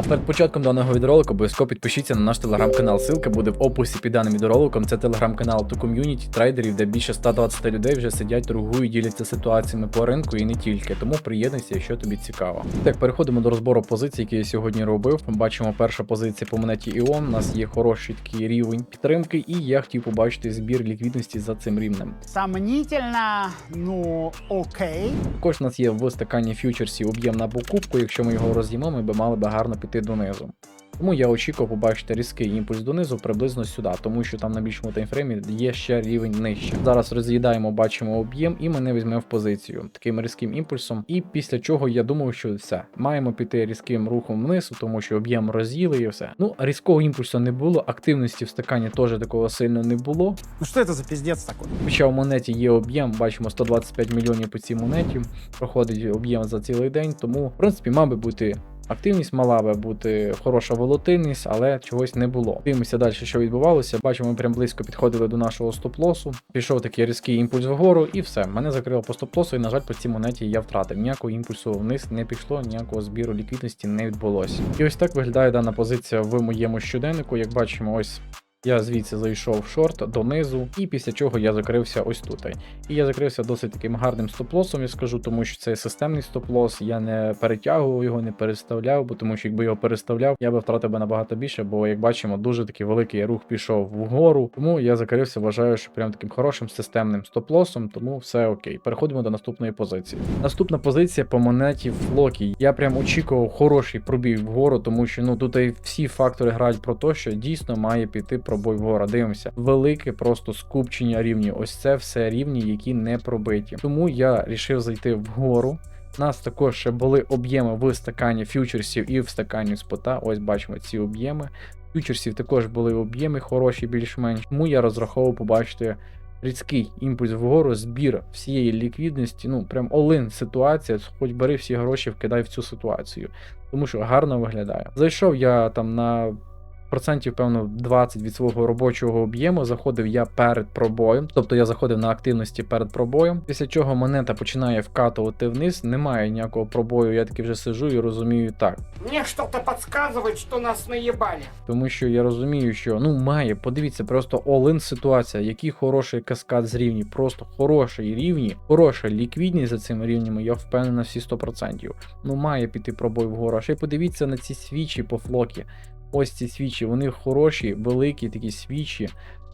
А перед початком даного відеоролику обов'язково підпишіться на наш телеграм-канал. Ссылка буде в описі під даним відеороликом. Це телеграм-канал ту ком'юніті трейдерів, де більше 120 людей вже сидять, торгують, діляться ситуаціями по ринку і не тільки. Тому приєднуйся, якщо тобі цікаво. Так, переходимо до розбору позицій, які я сьогодні робив. Бачимо перша позиція по монеті Іон. У нас є хороший такий рівень підтримки, і я хотів побачити збір ліквідності за цим рівнем. Сомнительно, ну окей. Також у нас є в стакані фьючерсів об'єм на покупку. Якщо ми його роз'їмо, ми би мали би гарно піти донизу. Тому я очікував побачити різкий імпульс донизу приблизно сюди, тому що там на більшому таймфреймі є ще рівень нижче. Зараз роз'їдаємо, бачимо об'єм, і мене візьме в позицію таким різким імпульсом. І після чого я думав, що все, маємо піти різким рухом вниз, тому що об'єм роз'їли і все. Ну, різкого імпульсу не було, активності в стакані теж такого сильно не було. Ну что это за пиздец такой? Хоча в монеті є об'єм, бачимо 125 мільйонів по цій монеті, проходить об'єм за цілий день, тому в принципі мав би бути. Активність мала би бути хороша волатильність, але чогось не було. Дивимося далі, що відбувалося. Бачимо, ми прям близько підходили до нашого стоп-лосу. Пішов такий різкий імпульс вгору, і все. Мене закрило по стоп-лосу, і, на жаль, по цій монеті я втратив. Ніякого імпульсу вниз не пішло, ніякого збіру ліквідності не відбулося. І ось так виглядає дана позиція в моєму щоденнику. Як бачимо, ось я звідси зайшов в шорт донизу, і після чого я закрився ось тут. І я закрився досить таким гарним стоп-лосом, я скажу, тому що це системний стоп-лос. Я не перетягував його, не переставляв, бо тому що якби його переставляв, я би втратив би набагато більше, бо як бачимо, дуже такий великий рух пішов вгору. Тому я закрився, вважаю, що прям таким хорошим системним стоп-лосом, тому все окей. Переходимо до наступної позиції. Наступна позиція по монеті Флокі. Я прям очікував хороший пробіг вгору, тому що ну тут і всі фактори грають про те, що дійсно має піти пробой вгору. Дивимося, велике просто скупчення рівнів. Ось це все рівні, які не пробиті. Тому я рішив зайти вгору. У нас також ще були об'єми в стакані фьючерсів і в стакані спота. Ось бачимо ці об'єми. Фьючерсів також були об'єми хороші, більш-менш. Тому я розраховував побачити різкий імпульс вгору, збір всієї ліквідності. Ну прям олин ситуація. Хоч бери всі гроші, вкидай в цю ситуацію. Тому що гарно виглядає. Зайшов я там на процентів, певно, 20 від свого робочого об'єму. Заходив я перед пробоєм, тобто я заходив на активності перед пробоєм. Після чого монета починає вкатувати вниз. Немає ніякого пробою. Я таки вже сижу і розумію так. Мне что-то подсказывает, что нас наебали. Тому що я розумію, що ну має, подивіться, просто all-in ситуація, який хороший каскад з рівні, просто хороший рівні, хороша ліквідність за цими рівнями, я впевнений на всі 100%. Ну має піти пробой вгору. А ще й подивіться на ці свічі по флокі. Ось ці свічі, вони хороші, великі такі свічі.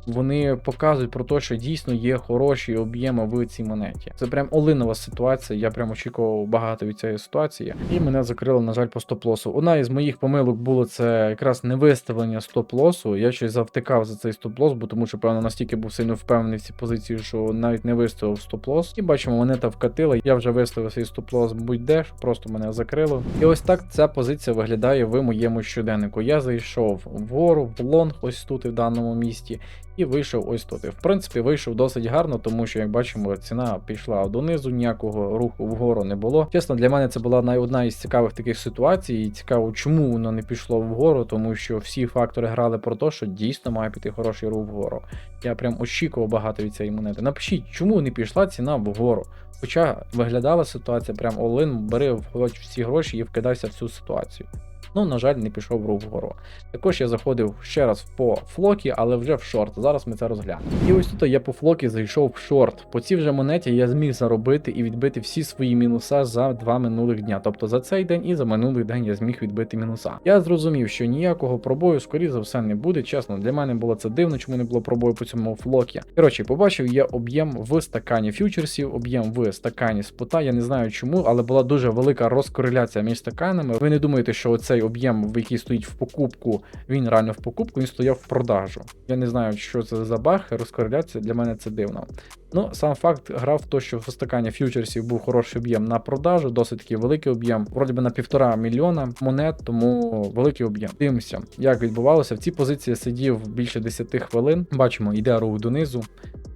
Вони показують про те, що дійсно є хороші об'єми в цій монеті. Це прям олинова ситуація. Я прям очікував багато від цієї ситуації, і мене закрили, на жаль, по стоп-лосу. Одна із моїх помилок було це якраз не виставлення стоп-лосу. Я щось завтикав за цей стоп-лос, бо тому що певно настільки був сильно впевнений в цій позиції, що навіть не виставив стоп-лос. І бачимо, монета вкатила. Я вже виставив свій стоп-лос будь-де, просто мене закрило. І ось так ця позиція виглядає в моєму щоденнику. Я зайшов вгору, в лонг, ось тут і в даному місті. І вийшов ось тут. І в принципі вийшов досить гарно, тому що, як бачимо, ціна пішла донизу, ніякого руху вгору не було. Чесно, для мене це була одна із цікавих таких ситуацій. І цікаво, чому воно не пішло вгору, тому що всі фактори грали про те, що дійсно має піти хороший рух вгору. Я прям очікував багато від цієї монети. Напишіть, чому не пішла ціна вгору. Хоча виглядала ситуація прям all-in, бери хоч всі гроші і вкидайся в цю ситуацію. Ну, на жаль, не пішов рух вгору. Також я заходив ще раз по флокі, але вже в шорт. Зараз ми це розглянемо. І ось тут я по флокі зайшов в шорт. По цій вже монеті я зміг заробити і відбити всі свої мінуса за два минулих дня. Тобто за цей день і за минулий день я зміг відбити мінуса. Я зрозумів, що ніякого пробою, скоріше за все, не буде. Чесно, для мене було це дивно, чому не було пробою по цьому флокі. Коротше, побачив я об'єм в стакані фьючерсів, об'єм в стакані спота. Я не знаю чому, але була дуже велика розкореляція між стаканами. Ви не думаєте, що оцей об'єм, в який стоїть в покупку, він реально в покупку, він стояв в продажу. Я не знаю, що це за баг, розкореляція для мене це дивно. Ну, сам факт грав в що в стакані фьючерсів був хороший об'єм на продажу, досить такий великий об'єм, вроді би на півтора мільйона монет, тому великий об'єм. Дивимося, як відбувалося. В цій позиції сидів більше 10 хвилин. Бачимо, йде рух донизу.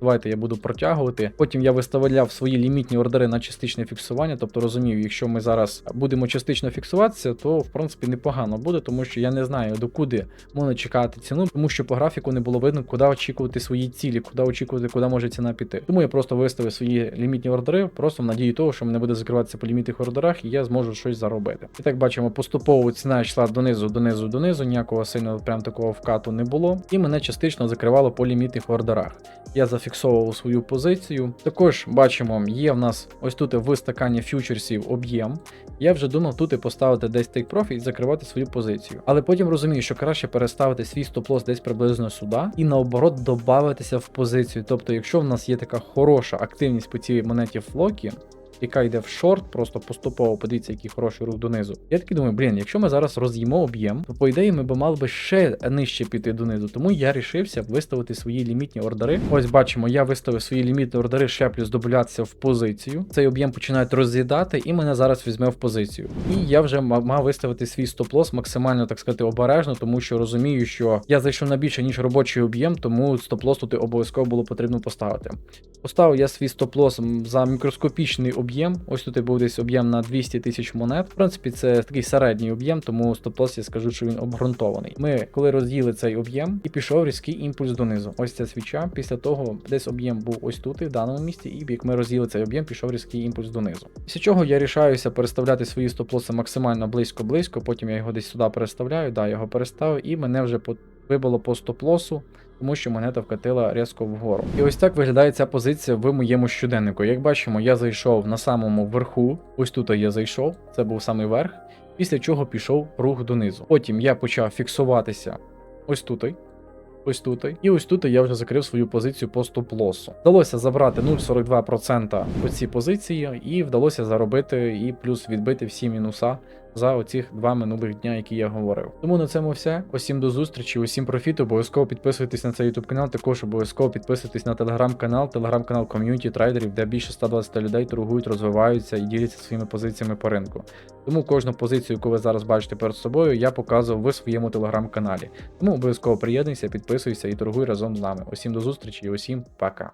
Давайте я буду протягувати. Потім я виставляв свої лімітні ордери на частичне фіксування, тобто розумів, якщо ми зараз будемо частично фіксуватися, то в принципі непогано буде, тому що я не знаю докуди можна чекати ціну, тому що по графіку не було видно, куди очікувати свої цілі, куди очікувати, куди може ціна піти. Тому я просто виставив свої лімітні ордери, просто в надії того, що мене буде закриватися по лімітних ордерах, і я зможу щось заробити. І так бачимо, поступово ціна йшла донизу, донизу, донизу, ніякого сильного прям такого вкату не було, і мене частично закривало по лімітних ордерах. Я зафіксовував свою позицію. Також бачимо, є в нас ось тут в стакані фьючерсів об'єм. Я вже думав тут і поставити десь take profit і закривати свою позицію. Але потім розумію, що краще переставити свій стоп-лосс десь приблизно сюди і наоборот додатися в позицію. Тобто, якщо в нас є така хороша активність по цій монеті в флокі, яка йде в шорт, просто поступово подивіться, який хороший рух донизу. Я такий думаю, блін, якщо ми зараз роз'їмо об'єм, то по ідеї ми б мали би ще нижче піти донизу. Тому я рішився виставити свої лімітні ордери. Ось бачимо, я виставив свої лімітні ордери ще плюс дублятися в позицію. Цей об'єм починають роз'їдати, і мене зараз візьме в позицію. І я вже мав виставити свій стоп-лосс максимально, так сказати, обережно, тому що розумію, що я зайшов на більше, ніж робочий об'єм, тому стоп-лосс тут обов'язково було потрібно поставити. Поставив я свій стоп-лосс за мікроскопічний об'єм. Ось тут і був десь об'єм на 200 тисяч монет. В принципі, це такий середній об'єм, тому стоп-лосс я скажу, що він обґрунтований. Ми коли розділи цей об'єм і пішов різкий імпульс донизу. Ось ця свіча. Після того десь об'єм був ось тут, і в даному місці, і як ми розділи цей об'єм, пішов різкий імпульс донизу. Після чого я рішаюся переставляти свої стоп-лоси максимально близько-близько. Потім я його десь сюди переставляю. Да, його переставив, і мене вже по- вибило по стоп-лосу тому що монета вкатила різко вгору. І ось так виглядає ця позиція в моєму щоденнику. Як бачимо, я зайшов на самому верху, ось тут я зайшов, це був самий верх, після чого пішов рух донизу. Потім я почав фіксуватися ось тут. Ось тут. І ось тут я вже закрив свою позицію по стоп-лосу. Вдалося забрати 0,42% по цій позиції, і вдалося заробити і плюс відбити всі мінуса за оцих два минулих дня, які я говорив. Тому на цьому все. Усім до зустрічі, усім профіту. Обов'язково підписуйтесь на цей YouTube канал. Також обов'язково підписуйтесь на телеграм-канал, телеграм-канал ком'юніті трейдерів, де більше 120 людей торгують, розвиваються і діляться своїми позиціями по ринку. Тому кожну позицію, яку ви зараз бачите перед собою, я показував в своєму телеграм-каналі. Тому обов'язково приєднуйся, підписуйся і торгуй разом з нами. Усім до зустрічі і усім пока.